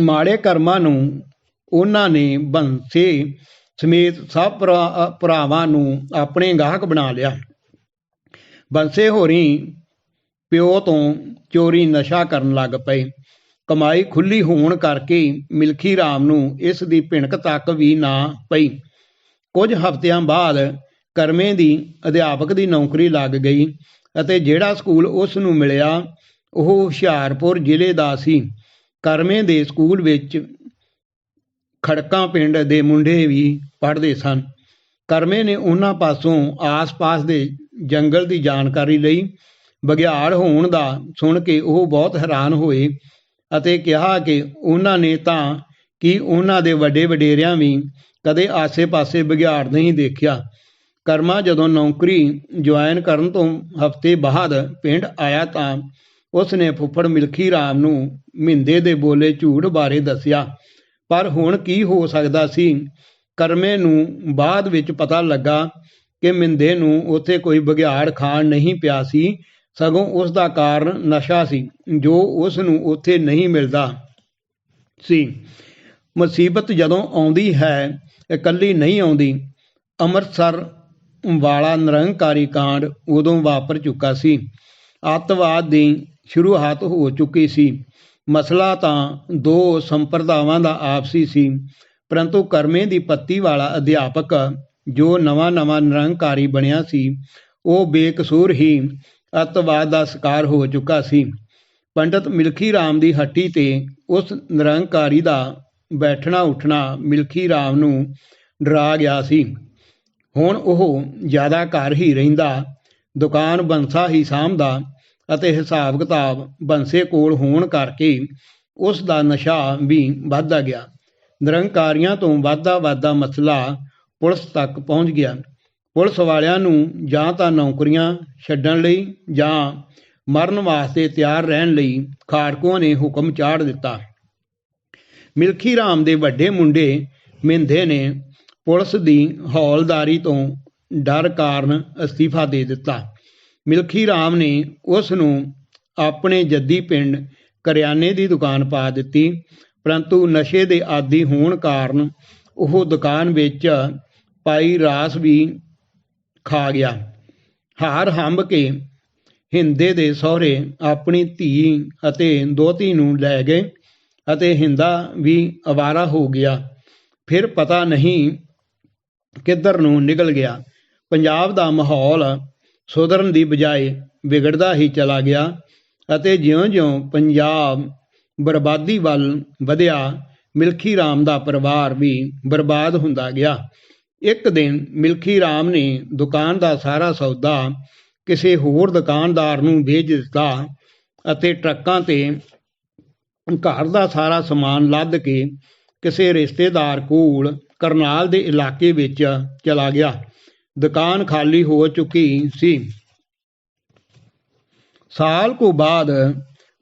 ਮਾੜੇ ਕਰਮਾਂ ਨੂੰ ਉਹਨਾਂ ਨੇ ਬੰਸੇ ਸਮੇਤ ਸਭ ਭਰਾ- ਭਰਾਵਾਂ ਨੂੰ ਆਪਣੇ ਗਾਹਕ ਬਣਾ ਲਿਆ। ਬੰਸੇ ਹੋਰੀ ਪਿਓ ਤੋਂ ਚੋਰੀ ਨਸ਼ਾ ਕਰਨ ਲੱਗ ਪਏ। ਕਮਾਈ ਖੁੱਲੀ ਹੋਣ ਕਰਕੇ ਮਿਲਖੀ ਰਾਮ ਨੂੰ ਇਸ ਦੀ ਭਿਣਕ ਤੱਕ ਵੀ ਨਾ ਪਈ। ਕੁਝ ਹਫ਼ਤਿਆਂ ਬਾਅਦ ਕਰਮੇ ਦੀ ਅਧਿਆਪਕ ਦੀ ਨੌਕਰੀ ਲੱਗ ਗਈ ਅਤੇ ਜਿਹੜਾ ਸਕੂਲ ਉਸ ਨੂੰ ਮਿਲਿਆ, ਉਹ ਹੁਸ਼ਿਆਰਪੁਰ ਜ਼ਿਲ੍ਹੇ ਦਾ ਸੀ। ਕਰਮੇ ਦੇ ਸਕੂਲ ਵਿੱਚ ਖੜਕਾਂ ਪਿੰਡ ਦੇ ਮੁੰਡੇ ਵੀ ਪੜ੍ਹਦੇ ਸਨ। ਕਰਮੇ ਨੇ ਉਹਨਾਂ ਪਾਸੋਂ ਆਸ-ਪਾਸ ਦੇ ਜੰਗਲ ਦੀ ਜਾਣਕਾਰੀ ਲਈ ਬਘਿਆੜ ਹੋਣ ਦਾ ਸੁਣ ਕੇ ਉਹ ਬਹੁਤ ਹੈਰਾਨ ਹੋਏ ਅਤੇ ਕਿਹਾ ਕਿ ਉਹਨਾਂ ਨੇ ਤਾਂ ਕਿ ਉਹਨਾਂ ਦੇ ਵੱਡੇ ਵਡੇਰਿਆਂ ਵੀ ਕਦੇ ਆਸੇ-ਪਾਸੇ ਬਘਿਆੜ ਨਹੀਂ ਦੇਖਿਆ। ਕਰਮਾ ਜਦੋਂ ਨੌਕਰੀ ਜੁਆਇਨ ਕਰਨ ਤੋਂ ਹਫ਼ਤੇ ਬਾਅਦ ਪਿੰਡ ਆਇਆ ਤਾਂ ਉਸ ਨੇ ਫੁੱਫੜ ਮਿਲਖੀ ਰਾਮ ਨੂੰ ਮਿੰਦੇ ਦੇ ਬੋਲੇ ਝੂਠ ਬਾਰੇ ਦੱਸਿਆ। ਪਰ ਹੁਣ ਕੀ ਹੋ ਸਕਦਾ ਸੀ? ਕਰਮੇ ਨੂੰ ਬਾਅਦ ਵਿੱਚ ਪਤਾ ਲੱਗਾ ਕਿ ਮਿੰਦੇ ਨੂੰ ਉੱਥੇ ਕੋਈ ਬਘਿਆੜ ਖਾਣ ਨਹੀਂ ਪਿਆ ਸੀ। ਸਗੋਂ ਉਸ ਦਾ ਕਾਰਨ ਨਸ਼ਾ ਸੀ, ਜੋ ਉਸ ਨੂੰ ਉੱਥੇ ਨਹੀਂ ਮਿਲਦਾ ਸੀ। ਮੁਸੀਬਤ ਜਦੋਂ ਆਉਂਦੀ ਹੈ, ਇਕੱਲੀ ਨਹੀਂ ਆਉਂਦੀ। ਅੰਮ੍ਰਿਤਸਰ ਵਾਲਾ ਨਿਰੰਕਾਰੀ ਕਾਂਡ ਉਦੋਂ ਵਾਪਰ ਚੁੱਕਾ ਸੀ। ਅੱਤਵਾਦ ਦੀ ਸ਼ੁਰੂਆਤ ਹੋ ਚੁੱਕੀ ਸੀ। ਮਸਲਾ ਤਾਂ ਦੋ ਸੰਪਰਦਾਵਾਂ ਦਾ ਆਪਸੀ ਸੀ। ਪਰੰਤੂ ਕਰਮੇ ਦੀ ਪੱਤੀ ਵਾਲਾ ਅਧਿਆਪਕ ਜੋ ਨਵਾਂ-ਨਵਾਂ ਨਿਰੰਕਾਰੀ ਬਣਿਆ ਸੀ, ਉਹ ਬੇਕਸੂਰ ਹੀ ਅੱਤਵਾਦ ਦਾ ਸ਼ਿਕਾਰ ਹੋ ਚੁੱਕਾ ਸੀ। ਪੰਡਤ ਮਿਲਖੀ ਰਾਮ ਦੀ ਹੱਟੀ ਤੇ ਉਸ ਨਿਰੰਕਾਰੀ ਦਾ ਬੈਠਣਾ ਉੱਠਣਾ ਮਿਲਖੀ ਰਾਮ ਨੂੰ ਡਰਾ ਗਿਆ ਸੀ। ਹੁਣ ਉਹ ਜ਼ਿਆਦਾ ਘਰ ਹੀ ਰਹਿੰਦਾ, ਦੁਕਾਨ ਬੰਸਾ ਹੀ ਸਾਂਭਦਾ ਅਤੇ ਹਿਸਾਬ ਕਿਤਾਬ ਬੰਸੇ ਕੋਲ ਹੋਣ ਕਰਕੇ ਉਸ ਦਾ ਨਸ਼ਾ ਵੀ ਵੱਧਦਾ ਗਿਆ। ਨਿਰੰਕਾਰੀਆਂ ਤੋਂ ਵਾਧਾ ਵਾਧਾ ਮਸਲਾ ਪੁਲਿਸ ਤੱਕ ਪਹੁੰਚ ਗਿਆ। ਪੁਲਿਸ ਵਾਲਿਆਂ ਨੂੰ ਜਾਂ ਤਾਂ ਨੌਕਰੀਆਂ ਛੱਡਣ ਲਈ ਜਾਂ ਮਰਨ ਵਾਸਤੇ ਤਿਆਰ ਰਹਿਣ ਲਈ ਖਾੜਕੂਆਂ ਨੇ ਹੁਕਮ ਚਾੜ ਦਿੱਤਾ। ਮਿਲਖੀ ਰਾਮ ਦੇ ਵੱਡੇ ਮੁੰਡੇ ਮਿੰਦੇ ਨੇ ਪੁਲਿਸ ਦੀ ਹੌਲਦਾਰੀ ਤੋਂ ਡਰ ਕਾਰਨ ਅਸਤੀਫਾ ਦੇ ਦਿੱਤਾ। ਮਿਲਖੀ ਰਾਮ ਨੇ ਉਸ ਨੂੰ ਆਪਣੇ ਜੱਦੀ ਪਿੰਡ ਕਰਿਆਨੇ ਦੀ ਦੁਕਾਨ ਪਾ ਦਿੱਤੀ, ਪਰੰਤੂ ਨਸ਼ੇ ਦੇ ਆਦੀ ਹੋਣ ਕਾਰਨ ਉਹ ਦੁਕਾਨ ਵਿੱਚ ਪਾਈ ਰਾਸ ਵੀ ਖਾ ਗਿਆ। ਹਾਰ ਹੰਬ ਕੇ ਹਿੰਦੇ ਦੇ ਸਹੁਰੇ ਆਪਣੀ ਧੀ ਅਤੇ ਦੋਤੀ ਨੂੰ ਲੈ ਗਏ ਅਤੇ ਹਿੰਦਾ ਵੀ ਅਵਾਰਾ ਹੋ ਗਿਆ। ਫਿਰ ਪਤਾ ਨਹੀਂ ਕਿੱਧਰ ਨੂੰ ਨਿਕਲ ਗਿਆ। ਪੰਜਾਬ ਦਾ ਮਾਹੌਲ ਸੁਧਰਨ ਦੀ ਬਜਾਏ ਵਿਗੜਦਾ ਹੀ ਚਲਾ ਗਿਆ ਅਤੇ ਜਿਉਂ-ਜਿਉਂ ਪੰਜਾਬ ਬਰਬਾਦੀ ਵੱਲ ਵਧਿਆ ਮਿਲਖੀ ਰਾਮ ਦਾ ਪਰਿਵਾਰ ਵੀ ਬਰਬਾਦ ਹੁੰਦਾ ਗਿਆ। ਇੱਕ ਦਿਨ ਮਿਲਖੀ ਰਾਮ ਨੇ ਦੁਕਾਨ ਦਾ ਸਾਰਾ ਸੌਦਾ ਕਿਸੇ ਹੋਰ ਦੁਕਾਨਦਾਰ ਨੂੰ ਵੇਚ ਦਿੱਤਾ ਅਤੇ ਟਰੱਕਾਂ ਤੇ ਘਰ ਦਾ ਸਾਰਾ ਸਮਾਨ ਲੱਦ ਕੇ ਕਿਸੇ ਰਿਸ਼ਤੇਦਾਰ ਕੋਲ ਕਰਨਾਲ ਦੇ ਇਲਾਕੇ ਵਿੱਚ ਚਲਾ ਗਿਆ। ਦੁਕਾਨ ਖਾਲੀ ਹੋ ਚੁੱਕੀ ਸੀ। ਸਾਲ ਕੋ ਬਾਅਦ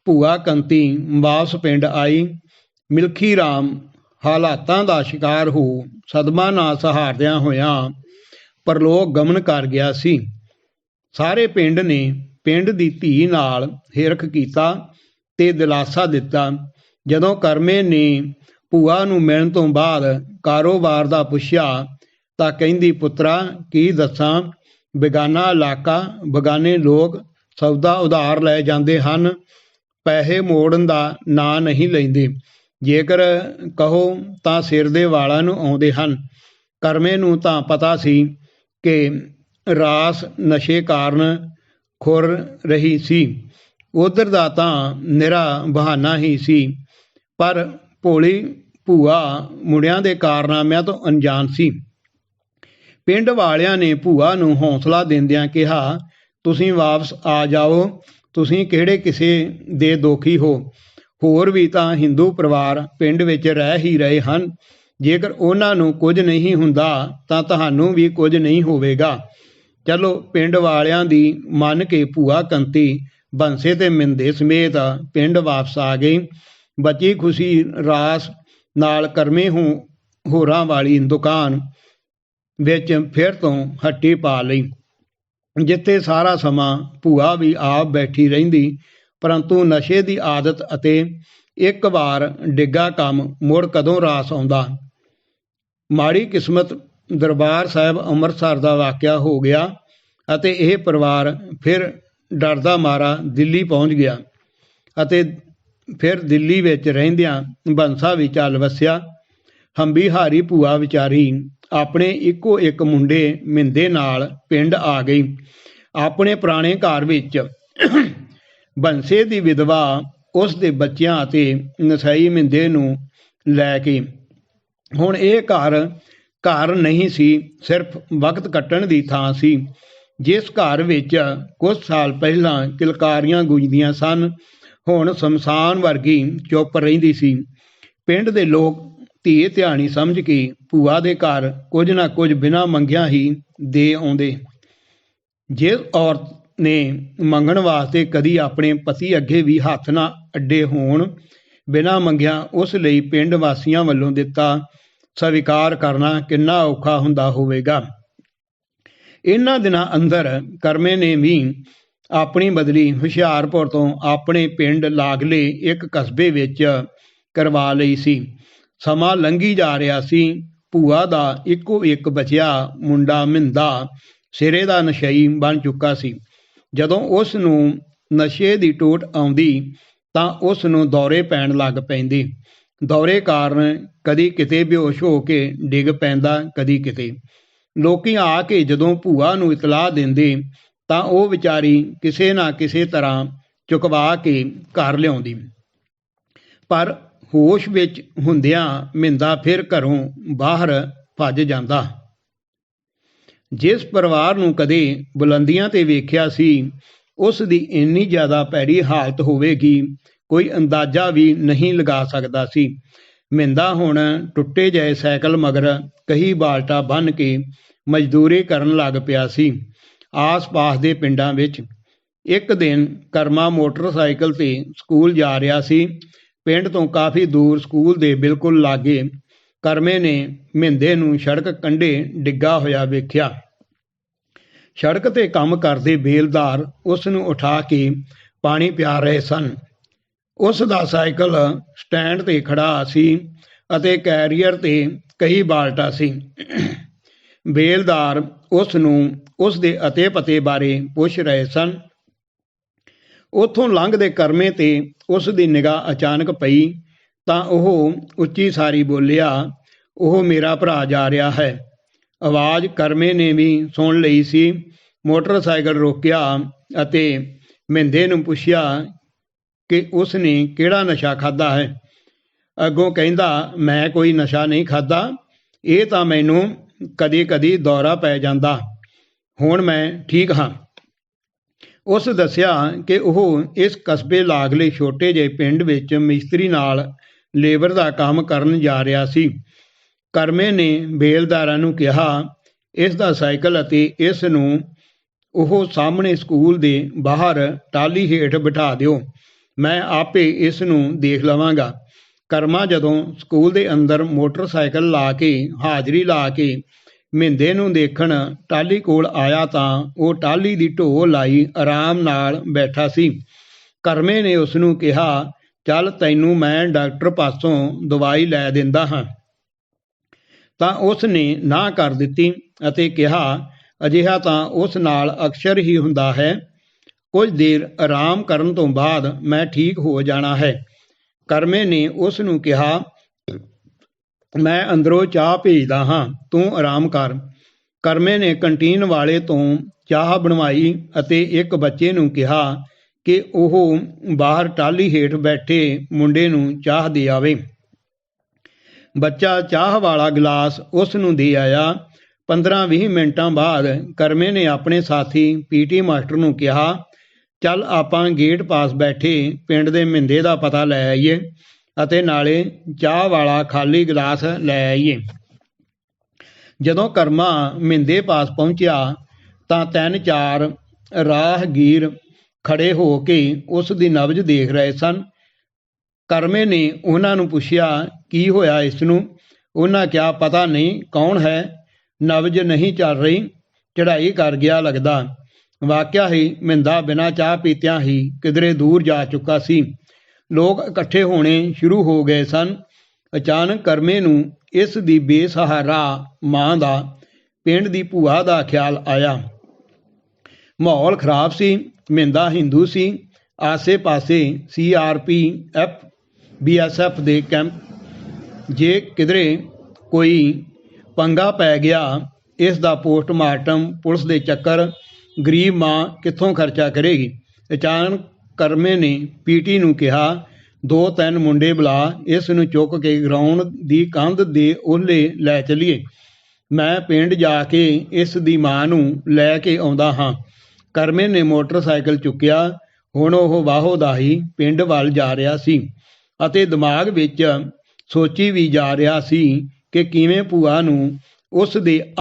ਭੂਆ ਕੰਤੀ ਵਾਸ ਪਿੰਡ ਆਈ। ਮਿਲਖੀ ਰਾਮ ਹਾਲਾਤਾਂ ਦਾ ਸ਼ਿਕਾਰ ਹੋ ਸਦਮਾ ਨਾ ਸਹਾਰਦਿਆਂ ਹੋਇਆਂ ਪਰਲੋਕ ਗਮਨ ਕਰ ਗਿਆ ਸੀ। ਸਾਰੇ ਪਿੰਡ ਨੇ ਪਿੰਡ ਦੀ ਧੀ ਨਾਲ ਹਿਰਖ ਕੀਤਾ ਤੇ ਦਿਲਾਸਾ ਦਿੱਤਾ। ਜਦੋਂ ਕਰਮੇ ਨੇ ਭੂਆ ਨੂੰ ਮਿਲਣ ਤੋਂ ਬਾਅਦ ਕਾਰੋਬਾਰ ਦਾ ਪੁੱਛਿਆ ਤਾਂ ਕਹਿੰਦੀ, ਪੁੱਤਰਾ, ਕੀ ਦੱਸਾਂ? ਬੇਗਾਨਾ ਇਲਾਕਾ, ਬਗਾਨੇ ਲੋਕ ਸੌਦਾ ਉਧਾਰ ਲੈ ਜਾਂਦੇ ਹਨ। ਪੈਸੇ ਮੋੜਨ ਦਾ ਨਾਂ ਨਹੀਂ ਲੈਂਦੇ। ਜੇਕਰ ਕਹੋ ਤਾਂ ਸਿਰ ਦੇ ਵਾਲਾਂ ਨੂੰ ਆਉਂਦੇ ਹਨ। ਕਰਮੇ ਨੂੰ ਤਾਂ ਪਤਾ ਸੀ ਕਿ ਰਾਸ ਨਸ਼ੇ ਕਾਰਨ ਖੁਰ ਰਹੀ ਸੀ। ਉਧਰ ਦਾ ਤਾਂ ਨਿਰਾ ਬਹਾਨਾ ਹੀ ਸੀ। ਪਰ ਭੋਲੀ ਭੂਆ ਮੁੰਡਿਆਂ ਦੇ ਕਾਰਨਾਮਿਆਂ ਤੋਂ ਅਣਜਾਣ ਸੀ। ਪਿੰਡ ਵਾਲਿਆਂ ਨੇ ਭੂਆ ਨੂੰ ਹੌਸਲਾ ਦਿੰਦਿਆਂ ਕਿਹਾ, ਤੁਸੀਂ ਵਾਪਸ ਆ ਜਾਓ, ਤੁਸੀਂ ਕਿਹੜੇ ਕਿਸੇ ਦੇ ਦੋਖੀ ਹੋ? ਹੋਰ ਵੀ ਤਾਂ ਹਿੰਦੂ ਪਰਿਵਾਰ ਪਿੰਡ ਵਿੱਚ ਰਹਿ ਹੀ ਰਹੇ ਹਨ। ਜੇਕਰ ਉਹਨਾਂ ਨੂੰ ਕੁਝ ਨਹੀਂ ਹੁੰਦਾ, ਤਾਂ ਤੁਹਾਨੂੰ ਵੀ ਕੁਝ ਨਹੀਂ ਹੋਵੇਗਾ। ਚਲੋ, ਪਿੰਡ ਵਾਲਿਆਂ ਦੀ ਮੰਨ ਕੇ ਭੂਆ ਕੰਤੀ, ਬੰਸੇ ਤੇ ਮਿੰਦੇ ਸਮੇਤ ਪਿੰਡ ਵਾਪਸ ਆ ਗਈ। ਬਚੀ ਖੁਸ਼ੀ ਰਾਸ ਨਾਲ ਕਰਮੇ ਹੋ, ਹੋਰਾਂ ਵਾਲੀ ਦੁਕਾਨ ਵਿੱਚ ਫਿਰ ਤੋਂ ਹੱਟੀ ਪਾ ਲਈ। ਜਿੱਥੇ ਸਾਰਾ ਸਮਾਂ ਭੂਆ ਵੀ ਆਪ ਬੈਠੀ ਰਹਿੰਦੀ, ਪਰੰਤੂ ਨਸ਼ੇ ਦੀ ਆਦਤ ਅਤੇ ਇੱਕ ਵਾਰ ਡਿੱਗਾ ਕੰਮ ਮੁੜ ਕਦੋਂ ਰਾਸ ਆਉਂਦਾ? ਮਾੜੀ ਕਿਸਮਤ ਦਰਬਾਰ ਸਾਹਿਬ ਅੰਮ੍ਰਿਤਸਰ ਦਾ ਵਾਕਿਆ ਹੋ ਗਿਆ ਅਤੇ ਇਹ ਪਰਿਵਾਰ ਫਿਰ ਡਰਦਾ ਮਾਰਾ ਦਿੱਲੀ ਪਹੁੰਚ ਗਿਆ ਅਤੇ ਫਿਰ ਦਿੱਲੀ ਵਿੱਚ ਰਹਿੰਦਿਆਂ ਬੰਸਾ ਵੀ ਚੱਲ ਵਸਿਆ। ਹੰਬੀ ਹਾਰੀ ਭੂਆ ਵਿਚਾਰੀ ਆਪਣੇ ਇੱਕੋ ਇੱਕ ਮੁੰਡੇ ਮਿੰਦੇ ਨਾਲ ਪਿੰਡ ਆ ਗਈ। ਆਪਣੇ ਪੁਰਾਣੇ ਘਰ ਵਿੱਚ ਬੰਸੇ ਦੀ ਵਿਧਵਾ ਉਸ ਦੇ ਬੱਚਿਆਂ ਅਤੇ ਨਸਾਈ ਮਿੰਦੇ ਨੂੰ ਲੈ ਕੇ। ਹੁਣ ਇਹ ਘਰ ਘਰ ਨਹੀਂ ਸੀ, ਸਿਰਫ ਵਕਤ ਕੱਟਣ ਦੀ ਥਾਂ ਸੀ, ਜਿਸ ਘਰ ਵਿੱਚ ਕੁਝ ਸਾਲ ਪਹਿਲਾਂ ਕਿਲਕਾਰੀਆਂ ਗੂੰਜਦੀਆਂ ਸਨ। ਹੁਣ ਸ਼ਮਸ਼ਾਨ ਵਰਗੀ ਚੁੱਪ ਰਹਿੰਦੀ ਸੀ। ਪਿੰਡ ਦੇ ਲੋਕ ਧੀ ਧਿਆਣੀ ਸਮਝ ਕੇ ਭੂਆ ਦੇ ਘਰ ਕੁਝ ਨਾ ਕੁਝ ਬਿਨਾ ਮੰਗਿਆ ਹੀ ਦੇ ਆਉਂਦੇ। ਜੇ ਔਰਤ ਨੇ ਮੰਗਣ ਵਾਸਤੇ ਕਦੀ ਆਪਣੇ ਪਤੀ ਅੱਗੇ ਵੀ ਹੱਥ ਨਾ ਅੱਡੇ ਹੋਣ, ਬਿਨਾ ਮੰਗਿਆ ਉਸ ਲਈ ਪਿੰਡ ਵਾਸੀਆਂ ਵੱਲੋਂ ਦਿੱਤਾ ਸਵੀਕਾਰ ਕਰਨਾ ਕਿੰਨਾ ਔਖਾ ਹੁੰਦਾ ਹੋਵੇਗਾ। ਇਹਨਾਂ ਦਿਨਾਂ ਅੰਦਰ ਕਰਮੇ ਨੇ ਵੀ ਆਪਣੀ ਬਦਲੀ ਹੁਸ਼ਿਆਰਪੁਰ ਤੋਂ ਆਪਣੇ ਪਿੰਡ ਲਾਗਲੇ ਇੱਕ ਕਸਬੇ ਵਿੱਚ ਕਰਵਾ ਲਈ ਸੀ। ਸਮਾਂ ਲੰਘੀ ਜਾ ਰਿਹਾ ਸੀ। ਭੂਆ ਦਾ ਇੱਕੋ ਇੱਕ ਬਚਿਆ ਮੁੰਡਾ ਮਿੰਦਾ ਸਿਰੇ ਦਾ ਨਸ਼ਈ ਬਣ ਚੁੱਕਾ ਸੀ। ਜਦੋਂ ਉਸ ਨੂੰ ਨਸ਼ੇ ਦੀ ਟੋਟ ਆਉਂਦੀ ਤਾਂ ਉਸ ਨੂੰ ਦੌਰੇ ਪੈਣ ਲੱਗ ਪੈਂਦੇ। ਦੌਰੇ ਕਾਰਨ ਕਦੀ ਕਿਤੇ ਬੇਹੋਸ਼ ਹੋ ਕੇ ਡਿੱਗ ਪੈਂਦਾ, ਕਦੀ ਕਿਤੇ। ਲੋਕੀ ਆ ਕੇ ਜਦੋਂ ਭੂਆ ਨੂੰ ਇਤਲਾਹ ਦਿੰਦੇ ਤਾਂ ਉਹ ਵਿਚਾਰੀ ਕਿਸੇ ਨਾ ਕਿਸੇ ਤਰ੍ਹਾਂ ਚੁਕਵਾ ਕੇ ਘਰ ਲਿਆਉਂਦੀ। ਪਰ ਹੋਸ਼ ਵਿੱਚ ਹੁੰਦਿਆਂ ਮਿੰਦਾ ਫਿਰ ਘਰੋਂ ਬਾਹਰ ਭੱਜ ਜਾਂਦਾ। ਜਿਸ ਪਰਿਵਾਰ ਨੂੰ ਕਦੇ ਬੁਲੰਦੀਆਂ ਤੇ ਵੇਖਿਆ ਸੀ, ਉਸ ਦੀ ਇੰਨੀ ਜ਼ਿਆਦਾ ਭੈੜੀ ਹਾਲਤ ਹੋਵੇਗੀ, ਕੋਈ ਅੰਦਾਜ਼ਾ ਵੀ ਨਹੀਂ ਲਗਾ ਸਕਦਾ ਸੀ। ਮਿੰਦਾ ਹੁਣ ਟੁੱਟੇ ਜਾਏ ਸਾਈਕਲ ਮਗਰ ਕਈ ਬਾਲਟਾ ਬੰਨ ਕੇ ਮਜ਼ਦੂਰੀ ਕਰਨ ਲੱਗ ਪਿਆ ਸੀ, ਆਸ-ਪਾਸ ਦੇ ਪਿੰਡਾਂ ਵਿੱਚ। ਇੱਕ ਦਿਨ ਕਰਮਾ ਮੋਟਰਸਾਈਕਲ ਤੇ ਸਕੂਲ ਜਾ ਰਿਹਾ ਸੀ ਪਿੰਡ ਤੋਂ ਕਾਫੀ ਦੂਰ ਸਕੂਲ ਦੇ ਬਿਲਕੁਲ ਲਾਗੇ ਕਰਮੇ ਨੇ ਮਹਿੰਦੇ ਨੂੰ ਸੜਕ ਕੰਢੇ ਡਿੱਗਾ ਹੋਇਆ ਵੇਖਿਆ। ਸੜਕ ਤੇ ਕੰਮ ਕਰਦੇ ਬੇਲਦਾਰ ਉਸ ਨੂੰ ਉਠਾ ਕੇ ਪਾਣੀ ਪਿਆ ਰਹੇ ਸਨ। ਉਸ ਦਾ ਸਾਈਕਲ ਸਟੈਂਡ ਤੇ ਖੜਾ ਸੀ ਅਤੇ ਕੈਰੀਅਰ ਤੇ ਕਈ ਬਾਲਟਾ ਸੀ। ਬੇਲਦਾਰ ਉਸ ਨੂੰ ਉਸ ਦੇ ਅਤੇ ਪਤੇ ਬਾਰੇ ਪੁੱਛ ਰਹੇ ਸਨ। ਉਥੋਂ ਲੰਘਦੇ ਕਰਮੇ ਤੇ ਉਸ ਦੀ ਨਿਗਾਹ ਅਚਾਨਕ ਪਈ, ਤਾਂ ਉਹ ਉੱਚੀ ਸਾਰੀ ਬੋਲਿਆ, ਉਹ ਮੇਰਾ ਭਰਾ ਜਾ ਰਿਹਾ ਹੈ। ਆਵਾਜ਼ ਕਰਮੇ ਨੇ ਵੀ ਸੁਣ ਲਈ ਸੀ। ਮੋਟਰਸਾਈਕਲ ਰੋਕਿਆ ਅਤੇ ਮਹਿੰਦੇ ਨੂੰ ਪੁੱਛਿਆ ਕਿ ਉਸ ਨੇ ਕਿਹੜਾ ਨਸ਼ਾ ਖਾਦਾ ਹੈ? ਅੱਗੋਂ ਕਹਿੰਦਾ, ਮੈਂ ਕੋਈ ਨਸ਼ਾ ਨਹੀਂ ਖਾਦਾ ਇਹ ਤਾਂ ਮੈਨੂੰ ਕਦੇ ਕਦੇ ਦੌਰਾ ਪੈ ਜਾਂਦਾ। ਹੁਣ ਮੈਂ ਠੀਕ ਹਾਂ। ਉਸ ਦੱਸਿਆ ਕਿ ਉਹ ਇਸ ਕਸਬੇ ਲਾਗਲੇ ਛੋਟੇ ਜਿਹੇ ਪਿੰਡ ਵਿੱਚ ਮਿਸਤਰੀ ਨਾਲ ਲੇਬਰ ਦਾ ਕੰਮ ਕਰਨ ਜਾ ਰਿਹਾ ਸੀ। ਕਰਮੇ ਨੇ ਬੇਲਦਾਰਾਂ ਨੂੰ ਕਿਹਾ, ਇਸ ਦਾ ਸਾਈਕਲ ਅਤੇ ਇਸ ਨੂੰ ਉਹ ਸਾਹਮਣੇ ਸਕੂਲ ਦੇ ਬਾਹਰ ਟਾਲੀ ਹੇਠ ਬਿਠਾ ਦਿਓ। ਮੈਂ ਆਪੇ ਇਸ ਨੂੰ ਦੇਖ ਲਵਾਂਗਾ। ਕਰਮਾ ਜਦੋਂ ਸਕੂਲ ਦੇ ਅੰਦਰ ਮੋਟਰਸਾਈਕਲ ਲਾ ਕੇ, ਹਾਜ਼ਰੀ ਲਾ ਕੇ ਮਹਿੰਦੇ ਨੂੰ ਦੇਖਣ ਟਾਹਲੀ ਕੋਲ ਆਇਆ ਤਾਂ ਉਹ ਟਾਹਲੀ ਦੀ ਢੋ ਲਾਈ ਆਰਾਮ ਨਾਲ ਬੈਠਾ ਸੀ। ਕਰਮੇ ਨੇ ਉਸ ਨੂੰ ਕਿਹਾ, ਚੱਲ ਤੈਨੂੰ ਮੈਂ ਡਾਕਟਰ ਪਾਸੋਂ ਦਵਾਈ ਲੈ ਦਿੰਦਾ ਹਾਂ। ਤਾਂ ਉਸ ਨੇ ਨਾ ਕਰ ਦਿੱਤੀ ਅਤੇ ਕਿਹਾ, ਅਜਿਹਾ ਤਾਂ ਉਸ ਨਾਲ ਅਕਸਰ ਹੀ ਹੁੰਦਾ ਹੈ। ਕੁਝ ਦੇਰ ਆਰਾਮ ਕਰਨ ਤੋਂ ਬਾਅਦ ਮੈਂ ਠੀਕ ਹੋ ਜਾਣਾ ਹੈ। ਕਰਮੇ ਨੇ ਉਸ ਨੂੰ ਕਿਹਾ ਮੈਂ ਅੰਦਰੋਂ ਚਾਹ ਭੇਜਦਾ ਹਾਂ, ਤੂੰ ਆਰਾਮ ਕਰ। ਕਰਮੇ ਨੇ ਕੰਟੀਨ ਵਾਲੇ ਤੋਂ ਚਾਹ ਬਣਵਾਈ ਅਤੇ ਇੱਕ ਬੱਚੇ ਨੂੰ ਕਿਹਾ ਕਿ ਉਹ ਬਾਹਰ ਟਾਲੀ ਹੇਠ ਬੈਠੇ ਮੁੰਡੇ ਨੂੰ ਚਾਹ ਦੇ ਆਵੇ। ਬੱਚਾ ਚਾਹ ਵਾਲਾ ਗਲਾਸ ਉਸ ਨੂੰ ਦੇ ਆਇਆ। 15-20 ਮਿੰਟਾਂ ਬਾਅਦ ਕਰਮੇ ਨੇ ਆਪਣੇ ਸਾਥੀ ਪੀਟੀ ਮਾਸਟਰ ਨੂੰ ਕਿਹਾ, ਚੱਲ ਆਪਾਂ ਗੇਟ ਪਾਸ ਬੈਠੇ ਪਿੰਡ ਦੇ ਮਿੰਦੇ ਦਾ ਪਤਾ ਲੈ ਆਈਏ। ਅਤੇ ਨਾਲੇ ਚਾਹ ਵਾਲਾ ਖਾਲੀ ਗਲਾਸ ਲੈ ਆਈਏ। ਜਦੋਂ ਕਰਮਾ ਮਿੰਦੇ ਪਾਸ ਪਹੁੰਚਿਆ, ਤਾਂ ਤਿੰਨ ਚਾਰ ਰਾਹਗੀਰ ਖੜੇ ਹੋ ਕੇ ਉਸ ਦੀ ਨਬਜ਼ ਦੇਖ ਰਹੇ ਸਨ। ਕਰਮੇ ਨੇ ਉਹਨਾਂ ਨੂੰ ਪੁੱਛਿਆ, ਕੀ ਹੋਇਆ ਇਸ ਨੂੰ? ਉਹਨਾਂ ਕਿਹਾ, ਪਤਾ ਨਹੀਂ, ਕੌਣ ਹੈ? ਨਬਜ਼ ਨਹੀਂ ਚੱਲ ਰਹੀ ਚੜਾਈ ਕਰ ਗਿਆ ਲੱਗਦਾ। ਵਾਕਿਆ ਹੀ ਮਿੰਦਾ ਬਿਨਾਂ ਚਾਹ ਪੀਤਿਆਂ ਹੀ ਕਿਧਰੇ ਦੂਰ ਜਾ ਚੁੱਕਾ ਸੀ। ਲੋਕ ਇਕੱਠੇ ਹੋਣੇ ਸ਼ੁਰੂ ਹੋ ਗਏ ਸਨ। ਅਚਾਨਕ ਕਰਮੇ ਨੂੰ ਇਸ ਦੀ ਬੇਸਹਾਰਾ ਮਾਂ ਦਾ, ਪਿੰਡ ਦੀ ਭੂਆ ਦਾ ਖਿਆਲ ਆਇਆ। ਮਾਹੌਲ ਖਰਾਬ ਸੀ, ਮਿੰਦਾ ਹਿੰਦੂ ਸੀ। ਆਸੇ-ਪਾਸੇ ਸੀਆਰਪੀ ਐਫ ਬੀਐਸਐਫ ਦੇ ਕੈਂਪ, ਜੇ ਕਿਧਰੇ ਕੋਈ ਪੰਗਾ ਪੈ ਗਿਆ, ਇਸ ਦਾ ਪੋਸਟਮਾਰਟਮ ਪੁਲਿਸ ਦੇ ਚੱਕਰ, ਗਰੀਬ ਮਾਂ ਕਿੱਥੋਂ ਖਰਚਾ ਕਰੇਗੀ? ਅਚਾਨਕ ਕਰਮੇ ਨੇ ਪੀਟੀ ਨੂੰ ਕਿਹਾ, ਦੋ ਤਿੰਨ ਮੁੰਡੇ ਬੁਲਾ, ਇਸ ਨੂੰ ਚੁੱਕ ਕੇ ਗਰਾਊਂਡ ਦੀ ਕੰਧ ਦੇ ਓਹਲੇ ਲੈ ਚਲੀਏ। ਮੈਂ ਪਿੰਡ ਜਾ ਕੇ ਇਸ ਦੀ ਮਾਂ ਨੂੰ ਲੈ ਕੇ ਆਉਂਦਾ ਹਾਂ। ਕਰਮੇ ਨੇ ਮੋਟਰਸਾਈਕਲ ਚੁੱਕਿਆ। ਹੁਣ ਉਹ ਵਾਹੋ ਦਾਹੀ ਪਿੰਡ ਵੱਲ ਜਾ ਰਿਹਾ ਸੀ ਅਤੇ ਦਿਮਾਗ ਵਿੱਚ ਸੋਚੀ ਵੀ ਜਾ ਰਿਹਾ ਸੀ ਕਿ ਕਿਵੇਂ ਭੂਆ ਨੂੰ ਉਸ ਦੇ